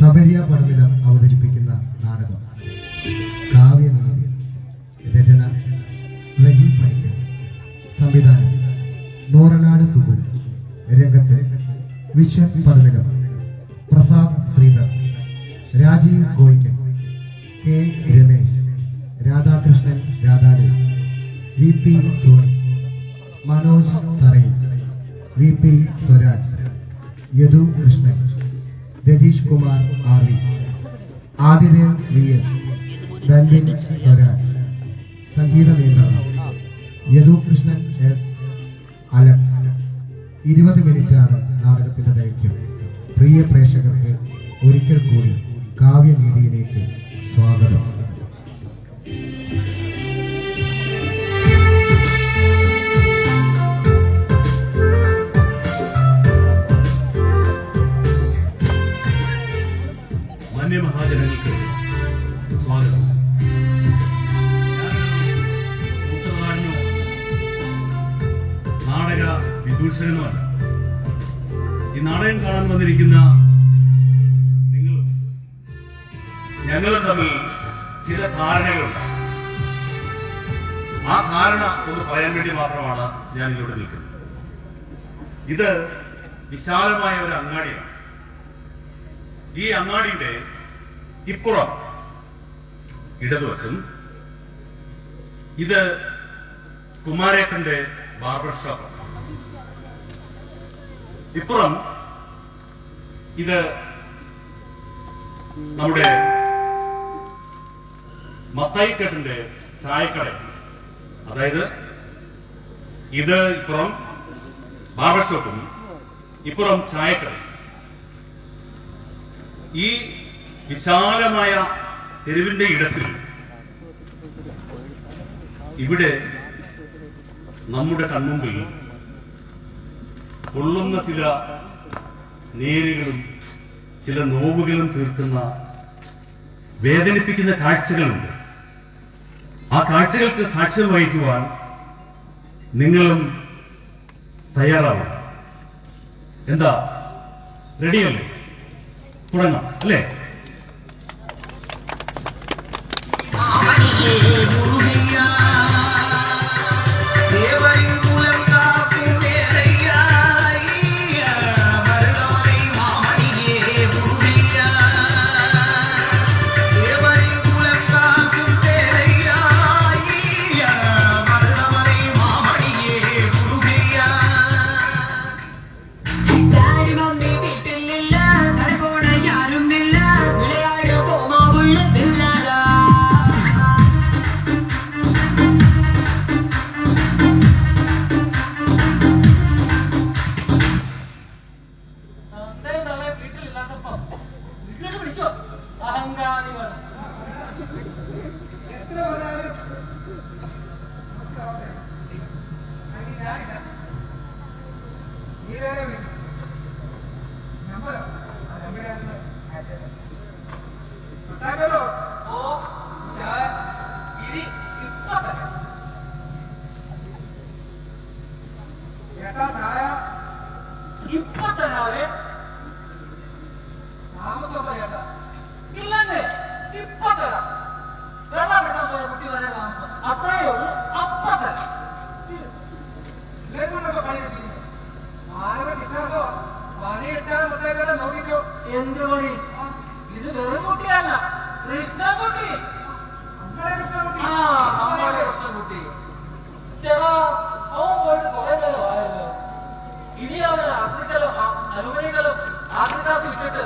സബരിയ പടനിലം അവതരിപ്പിക്കുന്ന നാടകം. കാവ്യനീതി രചന റജി പണിക്കർ സംവിധാനം നോറനാട് സുഗു രംഗത്ത് Viswan Padanilam Prasad Sreedhar. Rajeev Goikkan K Ramesh. Radhakrishnan Radhalu. V P Soni. Manoj Tharayil. V P Swaraj. Yadu Krishnan. Rajeesh Kumar R V. Athidev V S. Dhanvin Swaraj. സംഗീത നിയന്ത്രണം. Yadukrishnan S. Alex. ഇരുപത് മിനിറ്റാണ് നാടകത്തിന്റെ ദൈർഘ്യം. പ്രിയ പ്രേക്ഷകർക്ക് ഒരിക്കൽ കൂടി കാവ്യനീതിയിലേക്ക് സ്വാഗതം. ഇത് വിശാലമായ ഒരു അങ്ങാടിയാണ്. ഈ അങ്ങാടിയുടെ ഇപ്പുറം ഇടതുവശം ഇത് കുമാരേക്കന്റെ ബാർബർ ഷോപ്പാണ് ഇപ്പുറം ഇത് നമ്മുടെ മത്തായി ചേട്ടന്റെ ചായക്കട അതായത് ഇത് ഇപ്പുറം ബാർബർ ഷോപ്പും ഇപ്പുറം ചായക്കട. ഈ വിശാലമായ തെരുവിന്റെ ഇടത്തിൽ ഇവിടെ നമ്മുടെ കൺമുമ്പിൽ കൊള്ളുന്ന ചില നേരുകളും ചില നോവുകളും തീർക്കുന്ന വേദനിപ്പിക്കുന്ന കാഴ്ചകളുണ്ട്. ആ കാഴ്ചകൾക്ക് സാക്ഷ്യം വഹിക്കുവാൻ നിങ്ങളും തയ്യാറാവും എന്താ? റെഡിയല്ലേ? തുടങ്ങാം അല്ലേ? അലുമിനിയക്കലോ ആഫ്രിക്കാർക്ക് വിട്ടിട്ട്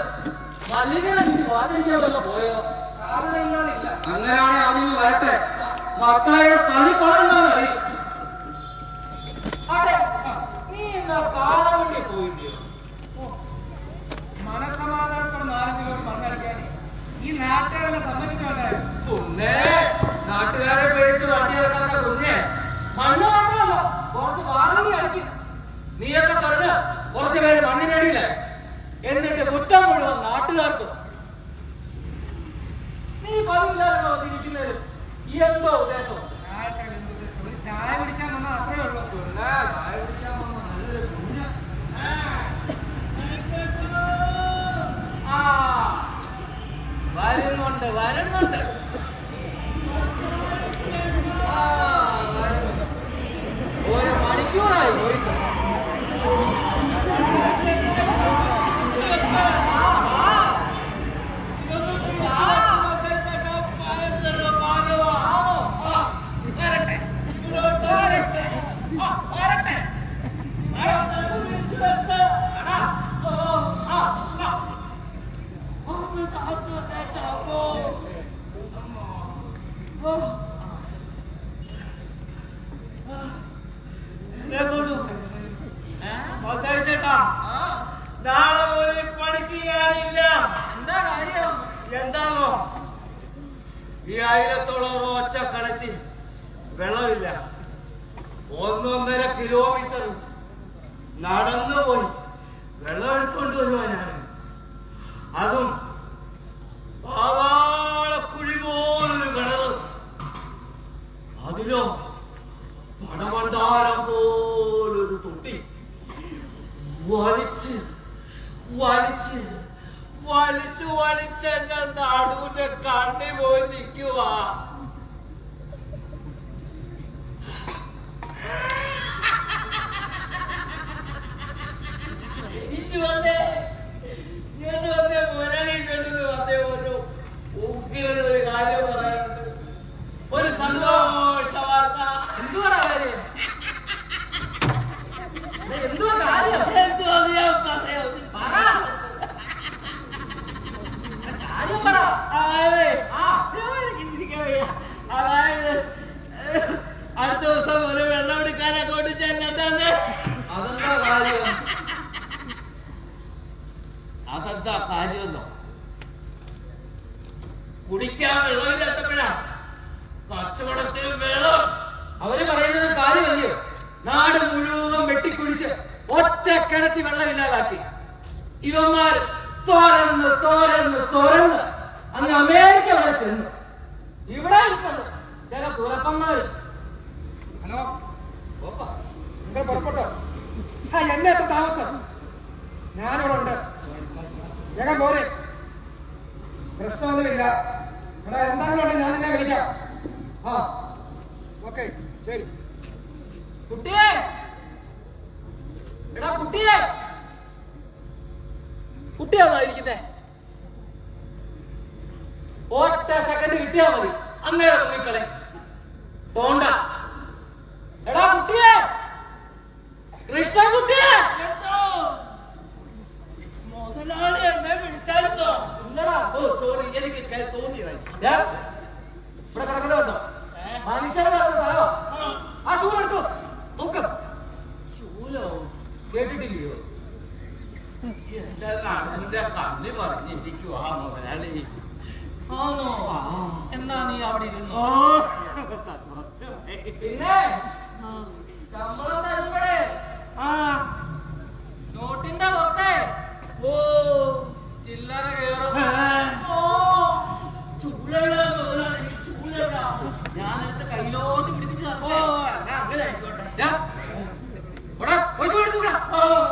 മല്ലികളെ വാതിരിക്കാവല്ലോ പോയോ? അങ്ങനെയാണെ അവന് വരട്ടെ. മത്തായുടെ തനിക്കൊളന്നാണ് അറിയും നീ എന്നാ കാലവണ്ടി പോയില്ലയോ മനസമാധാനത്തോടെ നാലഞ്ച് പേർ മണ്ണടക്കാൻ ഈ നാട്ടുകാരെ സമ്മതിക്കണ്ടേ കുന്നേ നാട്ടുകാരെ പേടിച്ച് വണ്ടി ഇറക്കാത്ത കുഞ്ഞെ. മണ്ണ് മാത്രമല്ല കുറച്ച് വാറണ്ടി അടിക്കും നീയൊക്കെ പറഞ്ഞ് കുറച്ച് പേര് മണ്ണിനടിയില്ലേ എന്നിട്ട് കുറ്റം മുഴുവൻ നാട്ടുകാർക്ക്. നീ പതിവില്ലാണോ തിരിക്കുന്നതിൽ എന്തോ ഉദ്ദേശം? ചായ കുടിക്കാൻ വന്നാൽ അത്രേ ഉള്ളൂ. ചായ കുടിക്കാൻ വന്ന നല്ലൊരു കുഞ്ഞ്. ആ. വരുന്നുണ്ട്. വെള്ളമില്ല. ഒന്നൊന്നര കിലോമീറ്റർ നടന്നു പോയി. വെള്ളം എടുത്തോണ്ട് വരുവാ ഞാൻ അതും പാവാളക്കുഴി പോലൊരു കിണറ്. അതിലോ പണമണ്ടാരം പോലൊരു തൊട്ടി. വലിച്ച് വലിച്ച് വലിച്ചു വലിച്ചെന്റെ നടുവിന്റെ കണ്ണി പോയി നിൽക്കുക ഇനി വന്നേ ഇങ്ങോട്ട് വന്നേ മുരളി ഇങ്ങോട്ട് വന്നേ ഒരു ഉഗ്രൻ ഒരു കാര്യം പറയാനുണ്ട് ഒരു സന്തോഷ വാർത്ത എന്തുവാടാ കാര്യം ഇത് എന്തുവാ കാര്യം എന്തുവാ ഞാൻ പറയാം പറ കാര്യം പറ അതായത് ആ ഞാൻ എനിക്ക് ചിരിക്കാൻ വയ്യ. അതായത് അടുത്ത ദിവസം ഒരു വെള്ളം എടുക്കാൻ അങ്ങോട്ട് ചെല്ലണ്ടെന്ന് അതെന്താ കാര്യം അതെന്താ കാര്യമെന്നോ കുടിക്കാൻ വെള്ളമില്ലാത്തപ്പോഴാ കച്ചവടത്തിൽ വെള്ളം അവർ പറയുന്നത് കാര്യമല്ലയോ നാട് മുഴുവൻ വെട്ടിക്കുഴിച്ച് ഒറ്റ കിണറ്റി വെള്ളമില്ലാതാക്കി ഇവന്മാർ തോരന്ന് തോരന്ന് തോരന്ന് അങ്ങ് അമേരിക്ക വരെ ചെന്നു ഇവിടെ ഇരിപ്പുണ്ട് ചില തുറപ്പങ്ങൾ ഹലോ നിങ്ങൾ പുറപ്പെട്ടോ ആ എന്നെ എത്ര താമസം ഞാനിവിടെ ഉണ്ട് വേഗം പോരെ പ്രശ്നമൊന്നുമില്ല ഇവിടെ ഉണ്ടെങ്കിൽ ഞാൻ നിന്നെ വിളിക്കാം. ആ. ഓക്കെ ശരി. കുട്ടിയെ! എടാ കുട്ടിയെ! കുട്ടിയാണോ ഇരിക്കുന്നേ? ഒറ്റ സെക്കൻഡ് കിട്ടിയാ മതി. അങ്ങേരെ നോക്കിക്കളെ. തോണ്ട. എടാ കുട്ടിയെ! കൃഷ്ണ കുട്ടിയെ! എന്തോ? മുതലാളി എന്നെ വിളിച്ചായിരുന്നോ? ഓ സോറി എനിക്ക് കേ- തോന്നിയതായി. ദേ, ഇവിടെ കിടക്കുന്നുണ്ടോ മനുഷ്യനെ പറഞ്ഞ സ്ഥലമാ ആ. ചൂടെടുത്തു നോക്ക്. ചൂലോ? കേട്ടിട്ടില്ലയോ? എന്റെ നടുവിന്റെ കണ്ണി പറഞ്ഞിരിക്കുവാ മുതലാളി. ആണോ എന്നാ നീ അവിടെ ഇരുന്നു. പിന്നെ? ശമ്പളം തരുമ്പോഴേ ആ. ചില്ലറ. ഓ ചൂലെവിടാ മുതലാളി ചൂലെവിടാ ഞാനെടുത്ത് കയ്യിലോട്ട് പിടിപ്പിച്ച് ഓ അങ്ങനെ ആയിക്കോട്ടെ ഓടാ ഇവിടെ, പോയി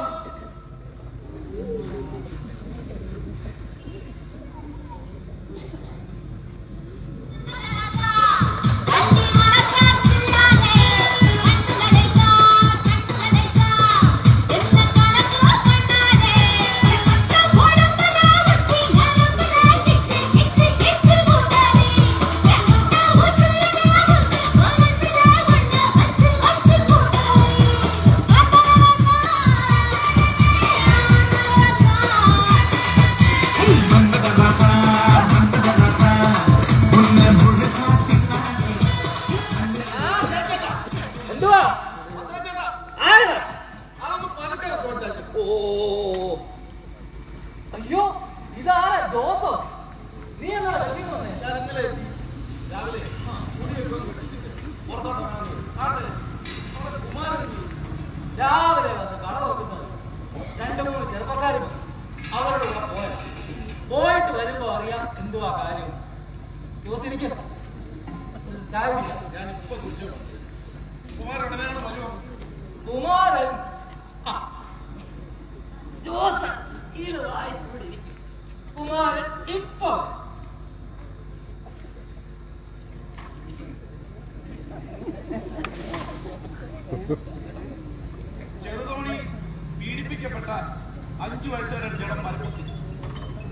അഞ്ചു വയസ്സുവരെ ജഡം മരപ്പിച്ചു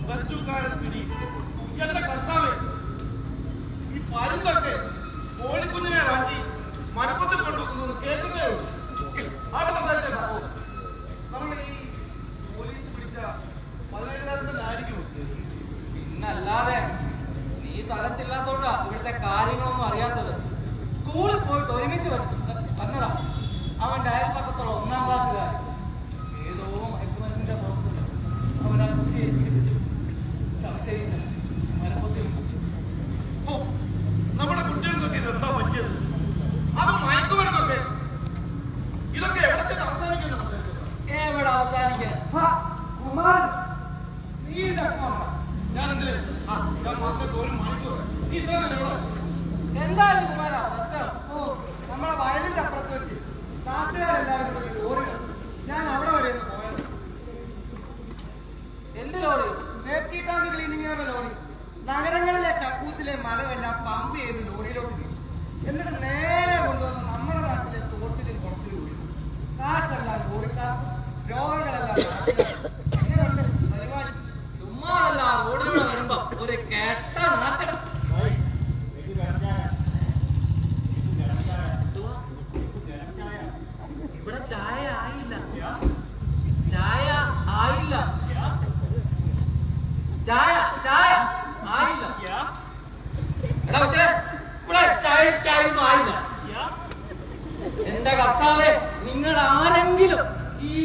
പ്ലസ് ടുക്കാരൻ എന്തായാലും കുമാരാ? പ്രശ്നം? ഓ നമ്മളെ വയലിന്റെ അപ്പുറത്ത് വെച്ച് നാട്ടുകാരെല്ലാവരും കൂടെ ഒരു ലോറി ഞാൻ അവിടെ വരെ ഒന്ന് പോയത്. എന്ത് ലോറി? സേഫ്റ്റി ടാങ്ക് ക്ലീനിങ്ങുകാരുടെ ലോറി. നഗരങ്ങളിലെ കക്കൂസിലെ മലമെല്ലാം പമ്പ് ചെയ്ത് ലോറിയിലോട്ട്. എന്നിട്ട് നേരെ കൊണ്ടുവന്ന് നമ്മുടെ നാട്ടിലെ തോട്ടിലും കുറച്ചിലും ഒഴിക്കും കാശെല്ലാം ലോറിക്കാർ രോഗങ്ങളെല്ലാം നാട്ടുകാർ. ഇങ്ങനെയുണ്ട് പരിപാടി. ചുമ്മാ അല്ല റോഡിലൂടെ വരുമ്പോ ഒരു കെട്ട നാട്ടം? ഇവിടെ ചായ ആയില്ല. ചായ ആയില്ല. ചായ ചായ ആയില്ല. എടാ കൊച്ചേ, ഇവിടെ ചായ ചായ ഒന്നും ആയില്ല. എന്റെ കർത്താവെ നിങ്ങൾ ആരെങ്കിലും ഈ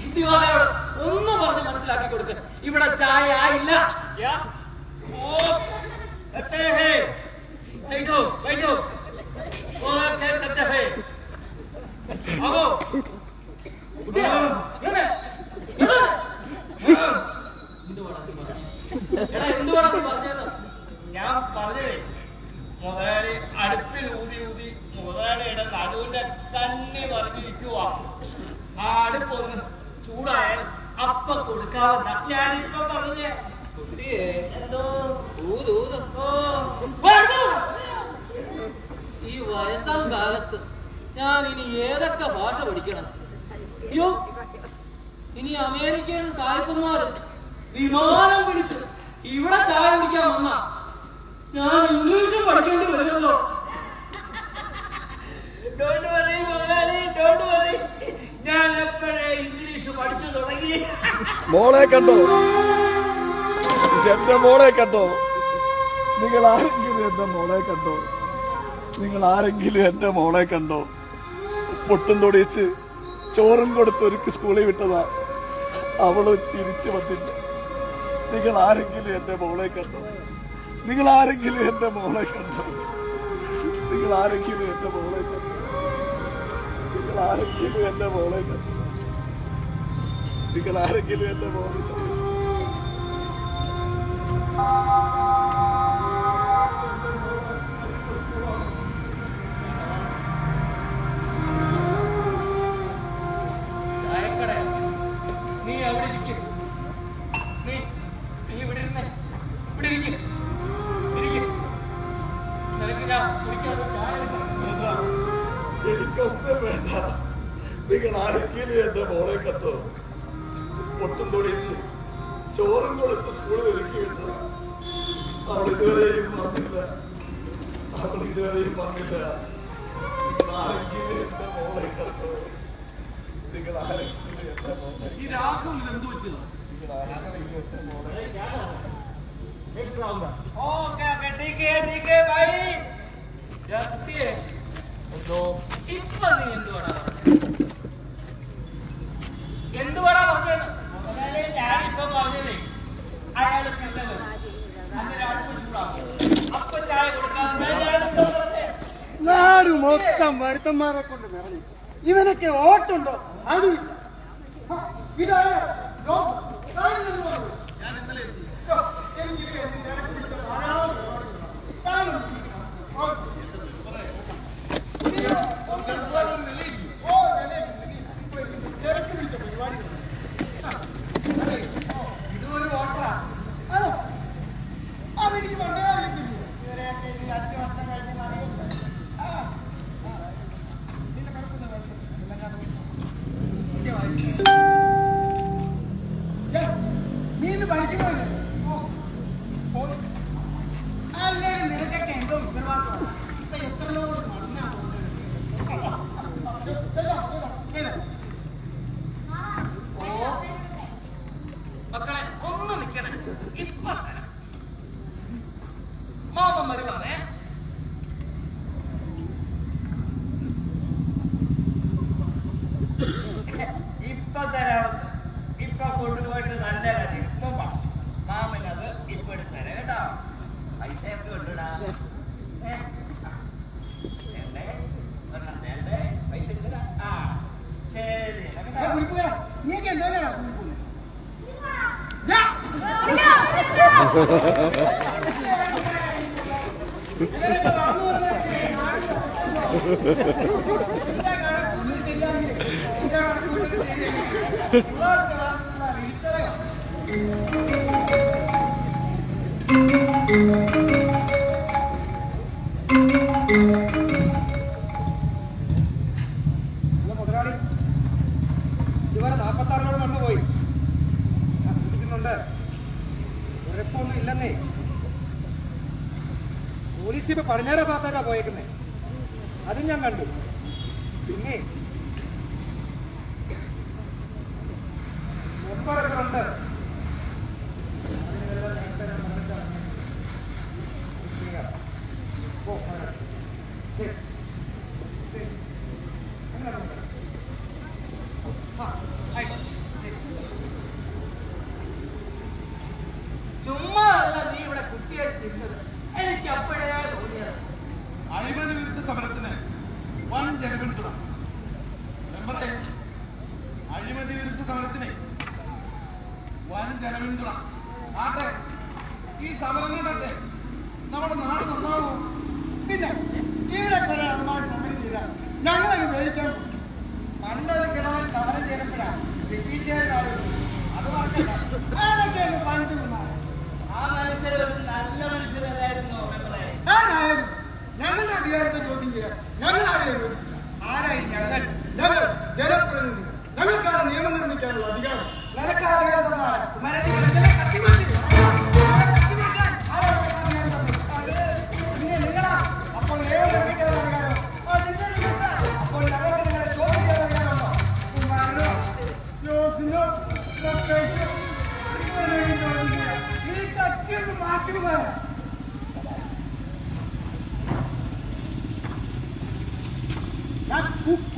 ഹിന്ദിവാലയോട് ഒന്ന് പറഞ്ഞ് മനസ്സിലാക്കി കൊടുക്ക്. ഇവിടെ ചായ ആയില്ല. ഞാൻ പറഞ്ഞതേ മുതലാളി അടുപ്പിൽ ഊതി ഊതി മുതലാളിയുടെ നടുവിന്റെ കണ്ണി പറഞ്ഞിരിക്കുവാ അടുപ്പൊന്ന് ചൂടായാൽ അപ്പ കൊടുക്കാവുന്ന ഞാനിപ്പൊ പറഞ്ഞേ കുട്ടിയെ എന്തോ? ഊത് ഊത്. ഈ വയസ്സാം കാലത്ത് ഞാൻ ഇനി ഏതൊക്കെ ഭാഷ പഠിക്കണം? അയ്യോ ഇനി അമേരിക്കയിൽ സായിപ്പന്മാര് വിമാനം പിടിച്ച് ഇവിടെ ചായ കുടിക്കാൻ വന്ന ഞാൻ ഇംഗ്ലീഷും പഠിക്കേണ്ടി വരുമല്ലോ. ഡോണ്ട് വറി മുതലാളി ഡോണ്ട് വറി പഠിച്ചു തുടങ്ങി. മോളെ കണ്ടോ? എന്റെ മോളെ കണ്ടോ? നിങ്ങൾ ആരെങ്കിലും എന്റെ മോളെ കണ്ടോ? നിങ്ങൾ ആരെങ്കിലും എന്റെ മോളെ കണ്ടോ? പൊട്ടും തൊടിച്ച് ചോറും കൊടുത്ത് ഒരുക്ക് സ്കൂളിൽ വിട്ടതാ. അവൾ തിരിച്ചു വന്നില്ല നിങ്ങൾ ആരെങ്കിലും എന്റെ മോളെ കണ്ടോ? നിങ്ങൾ ആരെങ്കിലും എന്റെ മോളെ കണ്ടോ? നിങ്ങൾ ആരെങ്കിലും എന്റെ മോളെ കണ്ടോ നിങ്ങൾ ആരെങ്കിലും എന്റെ മോളെ നിങ്ങൾ ആരെങ്കിലും എന്റെ മോളെ വേണ്ട നിങ്ങൾ ആരെങ്കിലും എന്റെ മോളെ കണ്ടോ പൊട്ടും തൊടിച്ച് ചോറും കൊടുത്ത് സ്കൂളിൽ ഒരുക്കി വിട്ടതാ അവൾ ഇതുവരെയും വന്നില്ല അവൾ ഇതുവരെയും വന്നില്ല നിങ്ങൾ ആരെങ്കിലും എന്റെ മോളെ കണ്ടോ നിങ്ങൾ ആരെങ്കിലും എന്റെ മോളെ ഈ രാഘവൻ എന്ത് പറ്റുന്നു നിങ്ങൾ ആരെങ്കിലും എന്റെ മോളെ ഓക്കെ ഓക്കെ ठीक है ठीक है भाई ഞാൻ കുട്ടിയെ എന്തോ ഇപ്പൊ നീ എന്തുവാടാ എന്തുവാടാ പറഞ്ഞത് മുതലാളി ഞാനിപ്പോ പറഞ്ഞതേ അയാൾ അങ്ങനെ അപ്പൊ ചായ കൊടുക്കാതെ നാട് മൊത്തം വരുത്തന്മാരെ കൊണ്ട് നിറഞ്ഞു. ഇവനൊക്കെ ഓട്ടുണ്ടോ അതുമില്ല ഇതാണ് 야, 우리 뭐야? 얘기 내려라, 우리 뭐야? 야! ഇല്ലെന്നേ പോലീസ് ഇപ്പൊ പടിഞ്ഞാറ ഭാഗത്തേക്കാ പോയേക്കുന്നേ. അതും ഞാൻ കണ്ടു. പിന്നെ ചോദ്യം ഞങ്ങൾ ആരെയും ആരായി ഞങ്ങൾ? ഞങ്ങൾ ജനപ്രതിനിധി. ഞങ്ങൾക്കാണ് നിയമം നിർമ്മിക്കാനുള്ള അധികാരം. നിനക്ക് അധികാരം അപ്പോൾ നിയമം നിർമ്മിക്കാനുള്ള അധികാരം. അപ്പോൾ ഞങ്ങൾക്ക് നിങ്ങളെ ചോദ്യം ചെയ്യാൻ അധികാരമുണ്ടോ? ജോസിനോ. നീ കത്തിയൊന്ന് മാറ്റുമാ കുമാര ഇങ്ങനെ എടുക്കണ വേറെ എടുക്കണ വാ. പോടാ ഓടാ.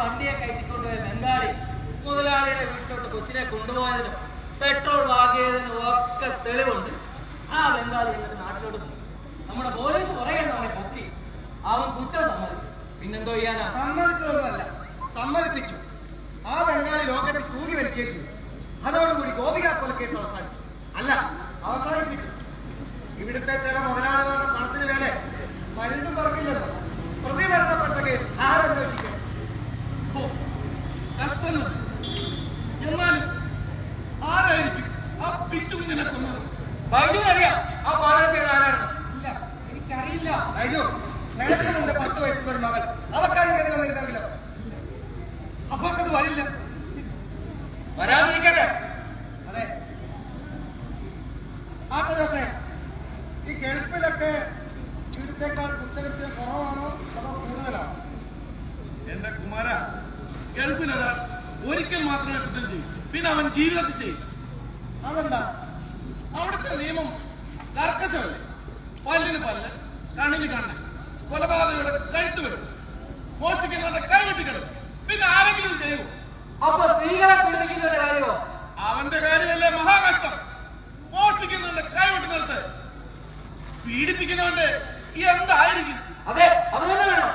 വണ്ടിയെ കയറ്റിക്കൊണ്ടുപോയ ബംഗാളി മുതലാളിയുടെ വീട്ടിലോട്ട് കൊച്ചിനെ കൊണ്ടുപോയതിനും പെട്രോൾ വാങ്ങിയതിനും ഒക്കെ തെളിവുണ്ട്. ആ ബംഗാളി എന്നിട്ട് നാട്ടിലോട്ട് നമ്മുടെ പോലീസ് പറയുന്നു അവനെ പൊക്കി. അവൻ കുറ്റം സമ്മതിച്ചു. പിന്നെന്തോ ചെയ്യാനാ? സമ്മതിച്ചതൊന്നുമല്ല. സമ്മതിപ്പിച്ചു. ആ ബംഗാളി ലോകത്തിൽ തൂങ്ങി വലിക്കേറ്റു അതോടുകൂടി ഗോപിക കൊലക്കേസ് അവസാനിച്ചു. അല്ല അവസാനിപ്പിച്ചു. ഇവിടുത്തെ ചില മുതലാളിമാരുടെ പണത്തിന് മേലെ മരുന്നും പറക്കില്ലല്ലോ പ്രതി കേസ് ആരന്വേഷിക്കാൻ ഹോ, കഷ്ടം എന്നാലും ആരായിരിക്കും ആ പിച്ചു കുഞ്ഞിനെ കൊന്നത് ബൈജുവിനറിയാം ആ പാലം ചെയ്ത ആരാണെന്ന് ഇല്ല എനിക്കറിയില്ല. അയ്യോ നിനക്കുണ്ട് പത്ത് വയസ്സുള്ള ഒരു മകൾ അവക്കാണ് ഇങ്ങനെ വരുന്നെങ്കിലോ അപ്പൊക്കത് വരില്ല. വരാതിരിക്കട്ടെ. അതെ. ആട്ടെ ജോസേ ഈ ഗൾഫിലൊക്കെ ഇവിടുത്തേക്കാൾ കുറ്റകൃത്യം കുറവാണോ അതോ കൂടുതലാണോ? എന്റെ കുമാര ഗൾഫിൽ ഒരാൾ ഒരിക്കൽ മാത്രമേ കുറ്റം ചെയ്യൂ. പിന്നെ അവൻ ജീവിതത്തിൽ ചെയ്യും. അതെന്താ? അവിടുത്തെ നിയമം കർക്കശമല്ലേ പല്ലിന് പല്ല് കണ്ണിന് കണ്ണ് കൊലപാതകയുടെ കഴുത്ത് വരും മോഷ്ടിക്കുന്നവരുടെ കൈവിട്ട് കിടക്കും പിന്നെ ആരെങ്കിലും ചെയ്യൂ? അപ്പൊ സ്ത്രീകളെ പീഡിപ്പിക്കുന്നവരുടെ കാര്യമോ? അവന്റെ കാര്യമല്ലേ മഹാകഷ്ടം. മോഷ്ടിക്കുന്നവന്റെ കൈവിട്ട് നിർത്ത് പീഡിപ്പിക്കുന്നവന്റെ ഈ എന്തായിരിക്കും അതെ അത് തന്നെ വേണം.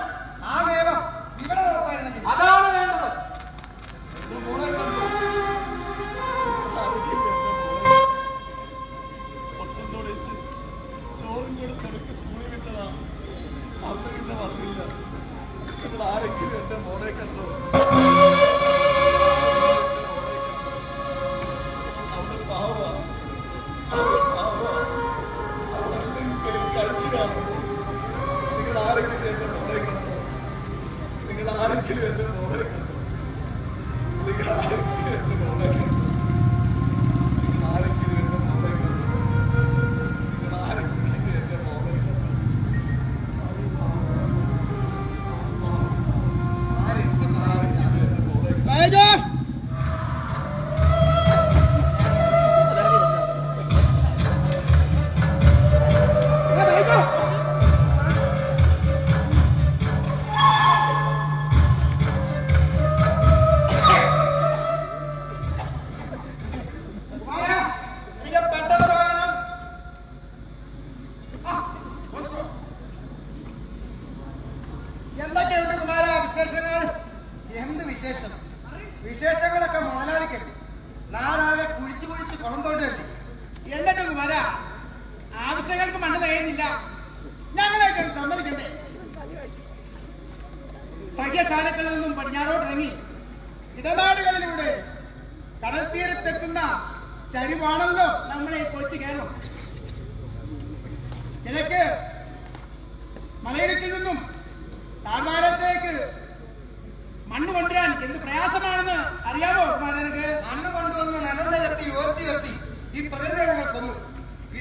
ആരെങ്കിലും എന്റെ മോനെ കണ്ടോ?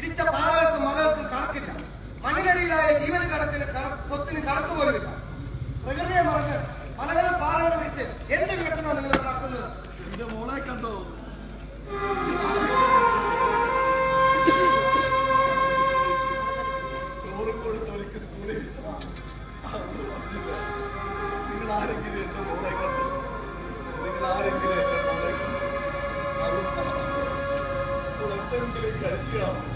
സൃഷ്ടിച്ച പാറകൾക്കും മലകൾക്കും കണക്കില്ല. മണ്ണിനടിയിലായ ജീവന് കണക്കിന് സ്വത്തിന് കണക്ക് പോലുമില്ല. പ്രകൃതിയെ മറന്ന് മലകളും പാറകളും പിടിച്ച് എന്ത് വികസനമാണ് നിങ്ങൾ നടത്തുന്നത്? മോളെ കണ്ടോ? നിങ്ങൾ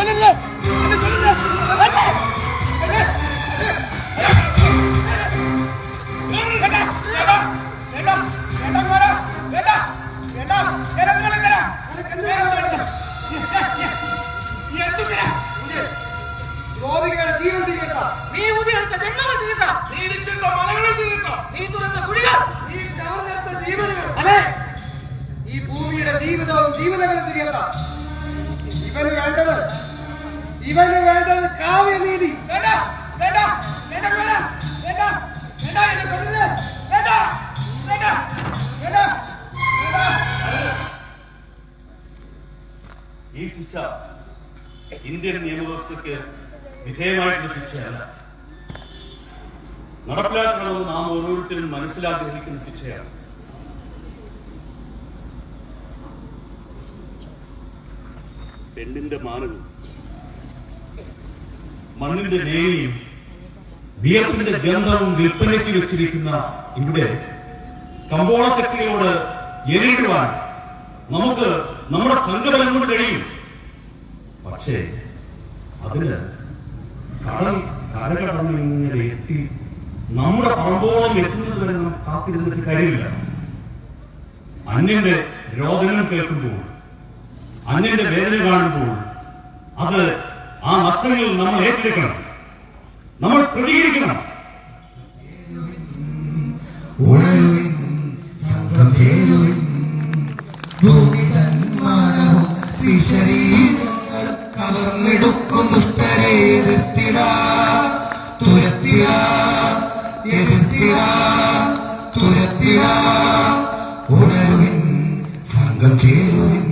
benimle. നടപ്പിലാക്കണമെന്ന് നാം ഓരോരുത്തരും മനസ്സിലാഗ്രഹിക്കുന്ന ശിക്ഷയാണ്. പെണ്ണിന്റെ മാനവും മണ്ണിന്റെ നേയും വിയപ്പിന്റെ ഗന്ധവും വിൽപ്പനയ്ക്ക് വെച്ചിരിക്കുന്ന ഇവിടെ കമ്പോള ശക്തികളോട് എരിയിടുവാൻ നമുക്ക് നമ്മുടെ സംഘടനം കൊണ്ട് കഴിയും. പക്ഷേ അതിന് കടൽ കരകടന്നിങ്ങനെ എത്തി നമ്മുടെ പറമ്പോളം എത്തുന്നത് വരെ നാം കാത്തിരുന്നിട്ട് കഴിയില്ല അന്യന്റെ രോദനം കേൾക്കുമ്പോൾ അന്യന്റെ വേദന കാണുമ്പോൾ അത് ആ നഷ്ടങ്ങൾ നമ്മൾ ഏറ്റെടുക്കണം. നമ്മൾ പ്രതികരിക്കണം. ഭൂമി ശരീരങ്ങളും കവർന്നെടുക്കും ദുഷ്ടരെ എതിർത്തിടാ തുരത്തിടാ. എതിർത്തിടാ തുരത്തിടാ ഉണരുവിൻ സംഘം ചേരുവിൻ